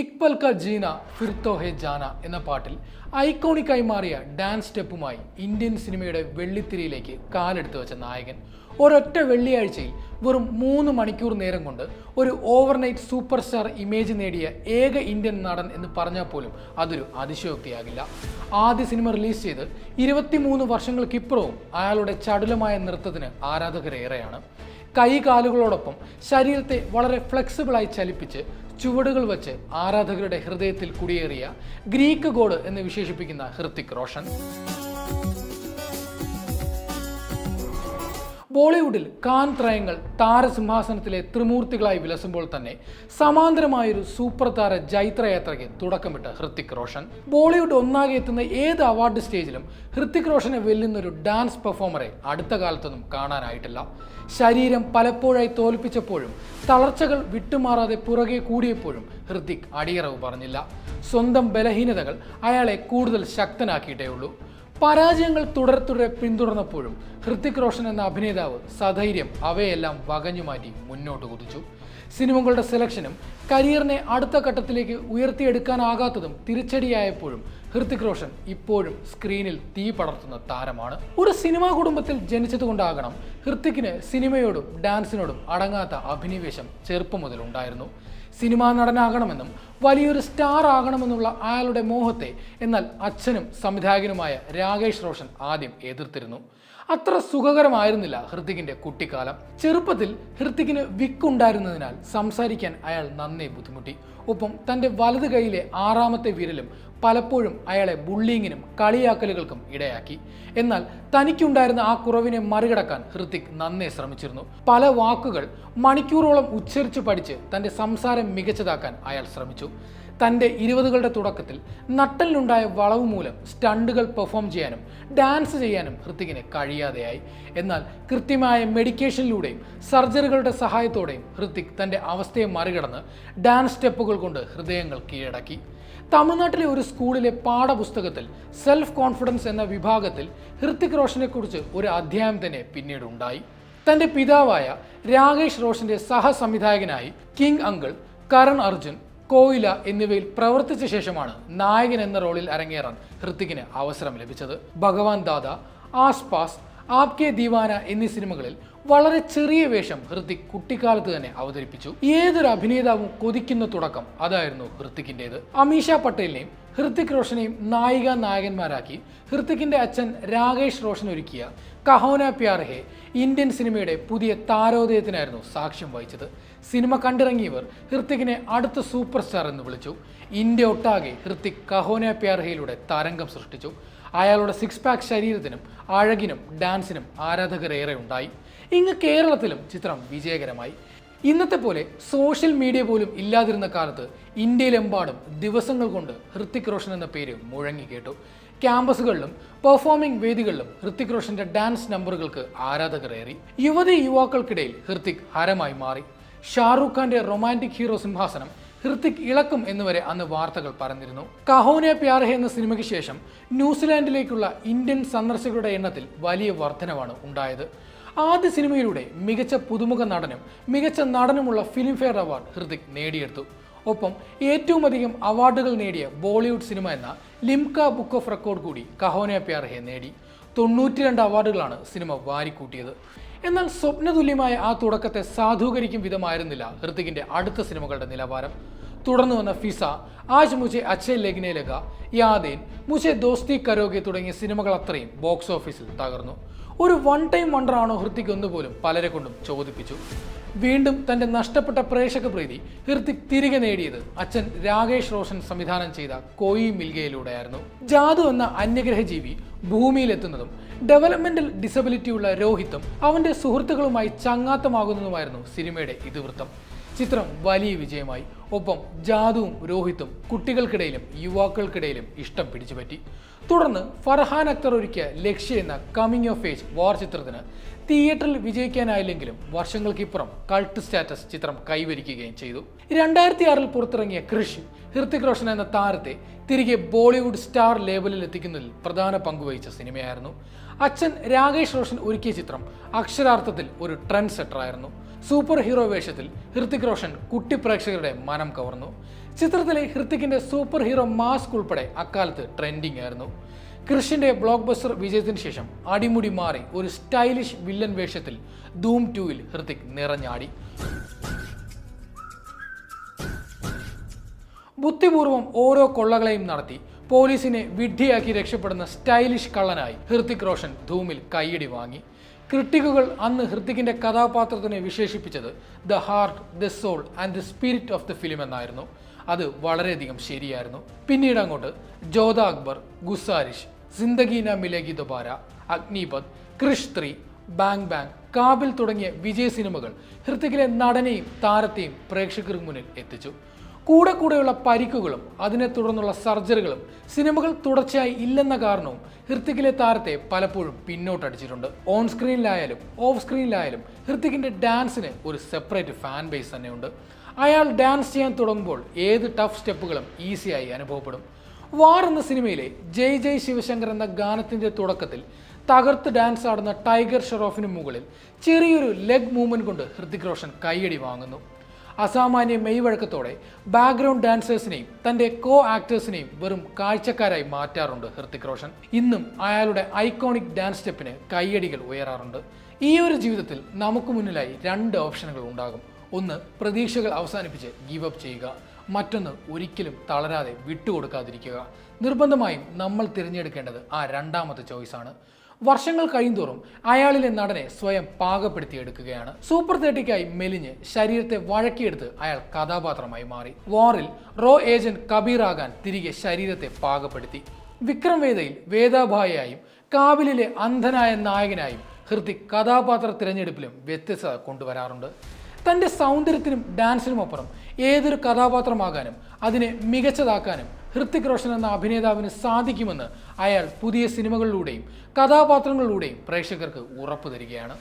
ഇക്ബൽ ക ജീന ഫിർത്തോ ഹെ ജാന എന്ന പാട്ടിൽ ഐക്കോണിക്കായി മാറിയ ഡാൻസ് സ്റ്റെപ്പുമായി ഇന്ത്യൻ സിനിമയുടെ വെള്ളിത്തിരിയിലേക്ക് കാലെടുത്തു വെച്ച നായകൻ. ഒരൊറ്റ വെള്ളിയാഴ്ചയിൽ വെറും മൂന്ന് മണിക്കൂർ നേരം കൊണ്ട് ഒരു ഓവർനൈറ്റ് സൂപ്പർ സ്റ്റാർ ഇമേജ് നേടിയ ഏക ഇന്ത്യൻ നടൻ എന്ന് പറഞ്ഞാൽ പോലും അതൊരു അതിശയോക്തിയാകില്ല. ആദ്യ സിനിമ റിലീസ് ചെയ്ത് ഇരുപത്തിമൂന്ന് വർഷങ്ങൾക്കിപ്പുറവും അയാളുടെ ചടുലമായ നൃത്തത്തിന് ആരാധകരേറെയാണ്. കൈകാലുകളോടൊപ്പം ശരീരത്തെ വളരെ ഫ്ലെക്സിബിളായി ചലിപ്പിച്ച് ചുവടുകൾ വെച്ച് ആരാധകരുടെ ഹൃദയത്തിൽ കുടിയേറിയ ഗ്രീക്ക് ഗോഡ് എന്ന് വിശേഷിപ്പിക്കുന്ന ഹൃത്തിക് റോഷൻ. ബോളിവുഡിൽ കാൻ ത്രയങ്ങൾ താരസിംഹാസനത്തിലെ ത്രിമൂർത്തികളായി വിലസുമ്പോൾ തന്നെ സമാന്തരമായൊരു സൂപ്പർ താര ജൈത്രയാത്രയ്ക്ക് തുടക്കമിട്ട ഹൃത്തിക് റോഷൻ. ബോളിവുഡ് ഒന്നാകെ എത്തുന്ന ഏത് അവാർഡ് സ്റ്റേജിലും ഹൃത്തിക് റോഷനെ വെല്ലുന്ന ഒരു ഡാൻസ് പെർഫോമറെ അടുത്ത കാലത്തൊന്നും കാണാനായിട്ടില്ല. ശരീരം പലപ്പോഴായി തോൽപ്പിച്ചപ്പോഴും തളർച്ചകൾ വിട്ടുമാറാതെ പുറകെ കൂടിയപ്പോഴും ഹൃത്തിക് അടിയറവ് പറഞ്ഞില്ല. സ്വന്തം ബലഹീനതകൾ അയാളെ കൂടുതൽ ശക്തനാക്കിയിട്ടേ ഉള്ളൂ പരാജയങ്ങൾ തുടരെ തുടരെ പിന്തുടർന്നപ്പോഴും ഹൃത്തിക് റോഷൻ എന്ന അഭിനേതാവ് സധൈര്യം അവയെല്ലാം വകഞ്ഞു മാറ്റി മുന്നോട്ട് കുതിച്ചു. സിനിമകളുടെ സെലക്ഷനും കരിയറിനെ അടുത്ത ഘട്ടത്തിലേക്ക് ഉയർത്തിയെടുക്കാനാകാത്തതും തിരിച്ചടിയായപ്പോഴും ഹൃത്തിക് റോഷൻ ഇപ്പോഴും സ്ക്രീനിൽ തീ പടർത്തുന്ന താരമാണ്. ഒരു സിനിമാ കുടുംബത്തിൽ ജനിച്ചതുകൊണ്ടാകണം ഹൃത്തിക്കിന് സിനിമയോടും ഡാൻസിനോടും അടങ്ങാത്ത അഭിനിവേശം ചെറുപ്പം മുതൽ ഉണ്ടായിരുന്നു സിനിമാ നടനാകണമെന്നും വലിയൊരു സ്റ്റാർ ആകണമെന്നുള്ള അയാളുടെ മോഹത്തെ എന്നാൽ അച്ഛനും സംവിധായകനുമായ രാകേഷ് റോഷൻ ആദ്യം എതിർത്തിരുന്നു. അത്ര സുഖകരമായിരുന്നില്ല ഹൃത്തിക്കിന്റെ കുട്ടിക്കാലം. ചെറുപ്പത്തിൽ ഹൃത്തിക്കിന് വിക്കുണ്ടായിരുന്നതിനാൽ സംസാരിക്കാൻ അയാൾ നന്നേ ബുദ്ധിമുട്ടി. ഒപ്പം തന്റെ വലത് കൈയിലെ ആറാമത്തെ വിരലും പലപ്പോഴും അയാളെ ബുള്ളിങ്ങിനും കളിയാക്കലുകൾക്കും ഇടയാക്കി. എന്നാൽ തനിക്കുണ്ടായിരുന്ന ആ കുറവിനെ മറികടക്കാൻ ഹൃത്തിക് നന്നേ ശ്രമിച്ചിരുന്നു. പല വാക്കുകൾ മണിക്കൂറോളം ഉച്ചരിച്ചു പഠിച്ച് തന്റെ സംസാരം മികച്ചതാക്കാൻ അയാൾ ശ്രമിച്ചു. തന്റെ ഇരുപതുകളുടെ തുടക്കത്തിൽ നട്ടലിനുണ്ടായ വളവ് മൂലം സ്റ്റണ്ടുകൾ പെർഫോം ചെയ്യാനും ഡാൻസ് ചെയ്യാനും ഹൃത്തികിന് കഴിയാതെയായി. എന്നാൽ കൃത്യമായ മെഡിക്കേഷനിലൂടെയും സർജറികളുടെ സഹായത്തോടെയും ഹൃത്തിക് തന്റെ അവസ്ഥയെ മറികടന്ന് ഡാൻസ് സ്റ്റെപ്പുകൾ കൊണ്ട് ഹൃദയങ്ങൾ കീഴടക്കി. തമിഴ്നാട്ടിലെ ഒരു സ്കൂളിലെ പാഠപുസ്തകത്തിൽ സെൽഫ് കോൺഫിഡൻസ് എന്ന വിഭാഗത്തിൽ ഹൃത്തിക് റോഷനെക്കുറിച്ച് ഒരു അധ്യായം തന്നെ പിന്നീട് ഉണ്ടായി. തന്റെ പിതാവായ രാകേഷ് റോഷന്റെ സഹസംവിധായകനായി കിങ് അങ്കിൾ കരൺ അർജുൻ കോയില എന്നിവയിൽ പ്രവർത്തിച്ച ശേഷമാണ് നായകൻ എന്ന റോളിൽ അരങ്ങേറാൻ ഹൃത്തിക്കിന് അവസരം ലഭിച്ചത്. ഭഗവാൻ ദാദ ആസ്പാസ് ആപ്കെ ദീവാന എന്നീ സിനിമകളിൽ വളരെ ചെറിയ വേഷം ഹൃത്തിക് കുട്ടിക്കാലത്ത് തന്നെ അവതരിപ്പിച്ചു. ഏതൊരു അഭിനേതാവും കൊതിക്കുന്ന തുടക്കം അതായിരുന്നു ഹൃത്തിക്കിന്റെത് അമീഷ പട്ടേലിനെയും ഹൃത്തിക് റോഷനെയും നായിക നായകന്മാരാക്കി ഹൃത്തിക്കിന്റെ അച്ഛൻ രാകേഷ് റോഷൻ ഒരുക്കിയ കഹോന പ്യാർ ഹെ ഇന്ത്യൻ സിനിമയുടെ പുതിയ താരോദയത്തിനായിരുന്നു സാക്ഷ്യം വഹിച്ചത്. സിനിമ കണ്ടിറങ്ങിയവർ ഹൃത്തിക്കിനെ അടുത്ത സൂപ്പർ സ്റ്റാർ എന്ന് വിളിച്ചു. ഇന്ത്യ ഒട്ടാകെ ഹൃത്തിക് കഹോന പ്യാർ ഹെയിലൂടെ തരംഗം സൃഷ്ടിച്ചു. അയാളുടെ സിക്സ് പാക്ക് ശരീരത്തിനും അഴകിനും ഡാൻസിനും ആരാധകരേറെ ഉണ്ടായി. ഇങ്ങ് കേരളത്തിലും ചിത്രം വിജയകരമായി. ഇന്നത്തെ പോലെ സോഷ്യൽ മീഡിയ പോലും ഇല്ലാതിരുന്ന കാലത്ത് ഇന്ത്യയിലെമ്പാടും ദിവസങ്ങൾ കൊണ്ട് ഹൃത്തിക് റോഷൻ എന്ന പേര് മുഴങ്ങി കേട്ടു. ക്യാമ്പസുകളിലും പെർഫോമിംഗ് വേദികളിലും ഹൃത്തിക് റോഷന്റെ ഡാൻസ് നമ്പറുകൾക്ക് ആരാധകരേറി യുവതി യുവാക്കൾക്കിടയിൽ ഹൃത്തിക് ഹരമായി മാറി. ഷാറൂഖ് ഖാന്റെ റൊമാന്റിക് ഹീറോ സിംഹാസനം ഹൃത്തിക് ഇളക്കും എന്നുവരെ അന്ന് വാർത്തകൾ പറഞ്ഞിരുന്നു. കഹോനെ പ്യാർഹെ എന്ന സിനിമയ്ക്ക് ശേഷം ന്യൂസിലാൻഡിലേക്കുള്ള ഇന്ത്യൻ സന്ദർശകരുടെ എണ്ണത്തിൽ വലിയ വർധനവാണ് ഉണ്ടായത്. ആദ്യ സിനിമയിലൂടെ മികച്ച പുതുമുഖ നടനും മികച്ച നടനുമുള്ള ഫിലിംഫെയർ അവാർഡ് ഹൃതിക് നേടിയെടുത്തു. ഒപ്പം ഏറ്റവും അധികം അവാർഡുകൾ നേടിയ ബോളിവുഡ് സിനിമ എന്ന ലിംക ബുക്ക് ഓഫ് റെക്കോർഡ് കൂടി കഹോനെ പ്യാർഹെ നേടി. തൊണ്ണൂറ്റിരണ്ട് അവാർഡുകളാണ് സിനിമ വാരിക്കൂട്ടിയത്. എന്നാൽ സ്വപ്നതുല്യമായ ആ തുടക്കത്തെ സാധൂകരിക്കും വിധമായിരുന്നില്ല ഹൃതികിന്റെ അടുത്ത സിനിമകളുടെ നിലവാരം. തുടർന്നു വന്ന ഫിസ ആജ് മുജെ അച്ഛേ ലഗ്നെ ലഗ യാദേൻ മുജെ ദോസ്തി കരോഗെ തുടങ്ങിയ സിനിമകൾ അത്രയും ബോക്സ് ഓഫീസിൽ തകർന്നു. ഒരു വൺ ടൈം വണ്ടർ ആണോ ഹൃത്തിക് എന്ന് പോലും പലരെ കൊണ്ടും ചോദിപ്പിച്ചു. വീണ്ടും തന്റെ നഷ്ടപ്പെട്ട പ്രേക്ഷക പ്രീതി ഹൃത്തിക് തിരികെ നേടിയത് അച്ഛൻ രാകേഷ് റോഷൻ സംവിധാനം ചെയ്ത കോയി മിൽഗയിലൂടെയായിരുന്നു. ജാദു എന്ന അന്യഗ്രഹ ജീവി ഭൂമിയിലെത്തുന്നതും ഡെവലപ്മെന്റൽ ഡിസബിലിറ്റി ഉള്ള രോഹിത്തും അവന്റെ സുഹൃത്തുക്കളുമായി ചങ്ങാത്തമാകുന്നതുമായിരുന്നു സിനിമയുടെ ഇതിവൃത്തം. ചിത്രം വലിയ വിജയമായി. ഒപ്പം ജാദുവും രോഹിത്തും കുട്ടികൾക്കിടയിലും യുവാക്കൾക്കിടയിലും ഇഷ്ടം പിടിച്ചുപറ്റി. തുടർന്ന് ഫർഹാൻ അക്തർ ഒരുക്കിയ ലക്ഷ്യ എന്ന കമ്മിങ് ഓഫ് ഏജ് വാർ ചിത്രത്തിന് തിയേറ്ററിൽ വിജയിക്കാനായില്ലെങ്കിലും വർഷങ്ങൾക്കിപ്പുറം കൾട്ട് സ്റ്റാറ്റസ് ചിത്രം കൈവരിക്കുകയും ചെയ്തു. രണ്ടായിരത്തി ആറിൽ പുറത്തിറങ്ങിയ കൃഷി ഹൃത്തിക് റോഷൻ എന്ന താരത്തെ തിരികെ ബോളിവുഡ് സ്റ്റാർ ലേബലിൽ എത്തിക്കുന്നതിൽ പ്രധാന പങ്കുവഹിച്ച സിനിമയായിരുന്നു. അച്ഛൻ രാകേഷ് റോഷൻ ഒരുക്കിയ ചിത്രം അക്ഷരാർത്ഥത്തിൽ ഒരു ട്രെൻഡ് സെറ്ററായിരുന്നു സൂപ്പർ ഹീറോ വേഷത്തിൽ ഹൃത്തിക് റോഷൻ കുട്ടി പ്രേക്ഷകരുടെ മനം കവർന്നു. ചിത്രത്തിലെ ഹൃത്തിക്കിന്റെ സൂപ്പർ ഹീറോ മാസ്ക് ഉൾപ്പെടെ അക്കാലത്ത് ട്രെൻഡിംഗ് ആയിരുന്നു. കൃഷിന്റെ ബ്ലോക്ക് ബസ്റ്റർ വിജയത്തിന് ശേഷം അടിമുടി മാറി ഒരു സ്റ്റൈലിഷ് വില്ലൻ വേഷത്തിൽ ധൂം ടൂവിൽ ഹൃത്തിക് നിറഞ്ഞാടി. ബുദ്ധിപൂർവം ഓരോ കൊള്ളകളെയും നടത്തി പോലീസിനെ വിഡ്ഢിയാക്കി രക്ഷപ്പെടുന്ന സ്റ്റൈലിഷ് കള്ളനായി ഹൃത്തിക് റോഷൻ ധൂമിൽ കൈയടി വാങ്ങി. ക്രിട്ടിക്കുകൾ അന്ന് ഹൃത്തിക്കിന്റെ കഥാപാത്രത്തിനെ വിശേഷിപ്പിച്ചത് the heart the soul and the spirit of the film എന്നായിരുന്നു. അത് വളരെയധികം ശരിയായിരുന്നു. പിന്നീട് അങ്ങോട്ട് Jodha Akbar ഗുസാരിഷ് സിന്ദഗീന Milegi Dubare Agnipath Krish three bang bang കാബിൽ തുടങ്ങിയ വിജയ സിനിമകൾ ഹൃത്തിക്കിലെ നടനെയും താരത്തെയും പ്രേക്ഷകർക്ക് മുന്നിൽ എത്തിച്ചു. കൂടെ കൂടെയുള്ള പരിക്കുകളും അതിനെ തുടർന്നുള്ള സർജറികളും സിനിമകൾ തുടർച്ചയായി ഇല്ലെന്ന കാരണവും ഹൃത്തിക്കിലെ താരത്തെ പലപ്പോഴും പിന്നോട്ടടിച്ചിട്ടുണ്ട്. ഓൺ സ്ക്രീനിലായാലും ഓഫ് സ്ക്രീനിലായാലും ഹൃത്തിക്കിന്റെ ഡാൻസിന് ഒരു സെപ്പറേറ്റ് ഫാൻ ബേസ് തന്നെയുണ്ട്. അയാൾ ഡാൻസ് ചെയ്യാൻ തുടങ്ങുമ്പോൾ ഏത് ടഫ് സ്റ്റെപ്പുകളും ഈസിയായി അനുഭവപ്പെടും. വാർ എന്ന സിനിമയിലെ ജയ് ജയ് ശിവശങ്കർ എന്ന ഗാനത്തിന്റെ തുടക്കത്തിൽ തകർത്ത് ഡാൻസ് ആടുന്ന ടൈഗർ ഷെറോഫിന് മുകളിൽ ചെറിയൊരു ലെഗ് മൂവ്മെന്റ് കൊണ്ട് ഹൃതിക് റോഷൻ കൈയടി വാങ്ങുന്നു. അസാമാന്യ മെയ്വഴക്കത്തോടെ ബാക്ക്ഗ്രൗണ്ട് ഡാൻസേഴ്സിനെയും തന്റെ കോ ആക്ടേഴ്സിനെയും വെറും കാഴ്ചക്കാരായി മാറ്റാറുണ്ട് ഹൃത്തിക് റോഷൻ. ഇന്നും അയാളുടെ ഐക്കോണിക് ഡാൻസ് സ്റ്റെപ്പിന് കൈയടികൾ ഉയരാറുണ്ട്. ഈ ഒരു ജീവിതത്തിൽ നമുക്ക് മുന്നിലായി രണ്ട് ഓപ്ഷനുകൾ ഉണ്ടാകും. ഒന്ന് പ്രതീക്ഷകൾ അവസാനിപ്പിച്ച് ഗീവ് അപ്പ് ചെയ്യുക. മറ്റൊന്ന് ഒരിക്കലും തളരാതെ വിട്ടുകൊടുക്കാതിരിക്കുക. നിർബന്ധമായും നമ്മൾ തിരഞ്ഞെടുക്കേണ്ടത് ആ രണ്ടാമത്തെ ചോയ്സാണ് വർഷങ്ങൾ കഴിയുന്തോറും അയാളിലെ നടനെ സ്വയം പാകപ്പെടുത്തിയെടുക്കുകയാണ്. സൂപ്പർ തേർട്ടിക്കായി മെലിഞ്ഞ് ശരീരത്തെ വഴക്കിയെടുത്ത് അയാൾ കഥാപാത്രമായി മാറി. വാറിൽ റോ ഏജന്റ് കബീർ ആകാൻ തിരികെ ശരീരത്തെ പാകപ്പെടുത്തി. വിക്രം വേദയിൽ വേദാഭായയായും കാബിലിലെ അന്ധനായ നായകനായും ഹൃത്തിക് കഥാപാത്ര തിരഞ്ഞെടുപ്പിലും വ്യത്യസ്തത കൊണ്ടുവരാറുണ്ട്. തന്റെ സൗന്ദര്യത്തിനും ഡാൻസിനും അപ്പുറം ഏതൊരു കഥാപാത്രമാകാനും അതിനെ മികച്ചതാക്കാനും ഹൃത്തിക് റോഷൻ എന്ന അഭിനേതാവിന് സാധിക്കുമെന്ന് അയാൾ പുതിയ സിനിമകളിലൂടെയും കഥാപാത്രങ്ങളിലൂടെയും പ്രേക്ഷകർക്ക് ഉറപ്പു തരികയാണ്.